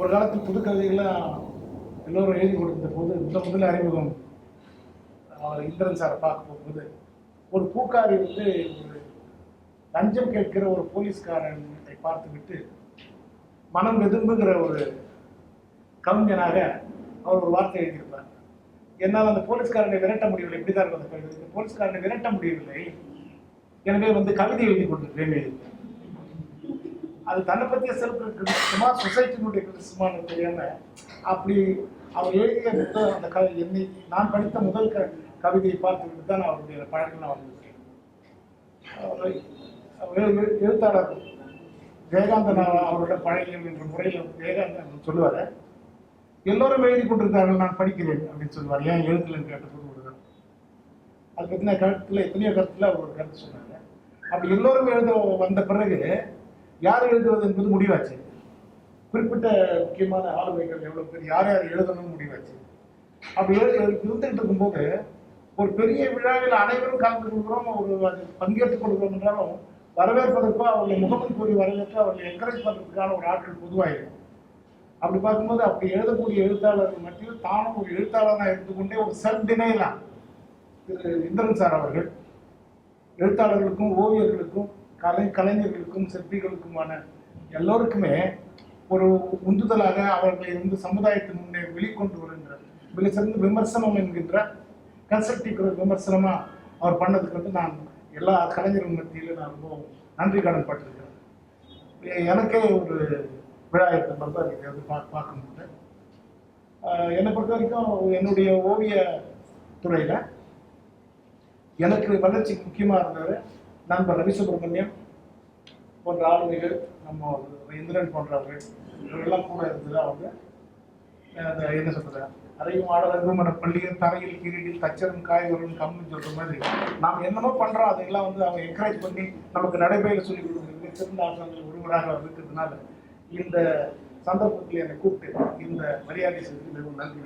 ஒரு காலத்தில் புது கவிதைகள்லாம் எல்லோரும் எழுதி கொடுத்த போது முதல் முதல் அறிமுகம் அவர் இந்திரன் சாரை பார்க்க போகும்போது ஒரு பூக்காரி வந்து ஒரு லஞ்சம் கேட்கிற ஒரு போலீஸ்காரனை பார்த்துவிட்டு மனம் வெதும்புகிற ஒரு கவிஞனாக அவர் ஒரு வார்த்தை எழுதியிருப்பார். என்னால் அந்த போலீஸ்காரனை விரட்ட முடியவில்லை. இப்படிதான் இருக்கும் அந்த கவிதை இந்த போலீஸ்காரனை விரட்ட முடியவில்லை. எனவே வந்து கவிதை எழுதி கொண்டிருக்கிறேன் எழுதி அது தன்னை பற்றிய செல்ஃப் கிறிஸ்துமா சொசைட்டினுடைய கிறிஸ்துமான தெரியாம அப்படி அவர் எழுதிய புத்தகம் அந்த கவி என்னை நான் படித்த முதல் க கவிதையை பார்த்துக்கிட்டு தான் நான் அவருடைய பழக்கம் நான் வந்திருக்கேன் அவர் அவர் எழுத்தாளர் ஜெயகாந்தன் அவரோட பழகியம் என்ற முறையில் ஜெயகாந்தன் சொல்லுவார் எல்லோரும் எழுதி கொண்டிருக்கார்கள் நான் படிக்கிறேன் அப்படின்னு சொல்லுவார். ஏன் எழுதலன்னு கேட்டபோது ஒரு கருத்து. அது பற்றின கருத்தில் எத்தனையோ கருத்தில் அவர் ஒரு கருத்து சொன்னாங்க அப்படி எல்லோரும் எழுத வந்த பிறகு யார் எழுதுவது என்பது முடிவாச்சு. குறிப்பிட்ட முக்கியமான ஆளுமைகள் எவ்வளவு பேர் யார் யார் எழுதணும்னு முடிவாச்சு. அப்படி எழுதி இருந்துகிட்டு இருக்கும்போது ஒரு பெரிய விழாவில் அனைவரும் கலந்து கொள்கிறோம் ஒரு பங்கேற்றுக் கொள்கிறோம் என்றாலும் வரவேற்பதற்கோ அவர்களை முகமது கூறி வரவேற்று அவர்களை என்கரேஜ் பண்ணுறதுக்கான ஒரு ஆட்கள் பொதுவாயிருக்கும் அப்படி பார்க்கும்போது அப்படி எழுதக்கூடிய எழுத்தாளர்கள் மத்தியில் தானும் ஒரு எழுத்தாளராக இருந்து கொண்டே ஒரு செல்ஃப் டினைலாம் திரு இந்திரன் சார் அவர்கள் எழுத்தாளர்களுக்கும் ஓவியர்களுக்கும் கலை கலைஞர்களுக்கும் சிற்பிகளுக்குமான எல்லோருக்குமே ஒரு உந்துதலாக அவர்களை வந்து சமுதாயத்தின் முன்னே வெளிக்கொண்டு வருகின்ற விலை சிறந்த விமர்சனம் என்கின்ற கன்ஸ்ட்ரக்டிவ் விமர்சனமா அவர் பண்ணதுக்கு வந்து நான் எல்லா கலைஞர்கள் மத்தியிலும் நான் ரொம்ப நன்றி கடன் பட்டிருக்கிறேன் எனக்கே ஒரு விழா இருக்கிற மாதிரி தான் இருக்கு. அது பார்க்க பார்க்கும்போது ஆஹ் என்னை பொறுத்த வரைக்கும் என்னுடைய ஓவிய துறையில எனக்கு வளர்ச்சிக்கு முக்கியமாக இருந்தவர் நண்பர் ரவி சுப்பிரமணியம் போன்ற ஆளுமைகள் நம்ம இந்திரன் போன்றவர்கள் இவரெல்லாம் கூட இருந்தது அவங்க அந்த என்ன சொல்றது அறையும் ஆடலும் என பள்ளியில் தரையில் கீழடியில் தச்சரும் காய்கறும் கம்முன்னு சொல்ற மாதிரி நாம் என்னமோ பண்றோம். அதையெல்லாம் வந்து அவங்க என்கரேஜ் பண்ணி நமக்கு நடைபெற சொல்லி கொடுக்குறது சிறந்த ஆசிரியர்கள் ஒருவராக இருக்கிறதுனால இந்த சந்தர்ப்பத்தில் என்னை கூப்பிட்டு இந்த மரியாதை செய்து மிகவும் நன்றி.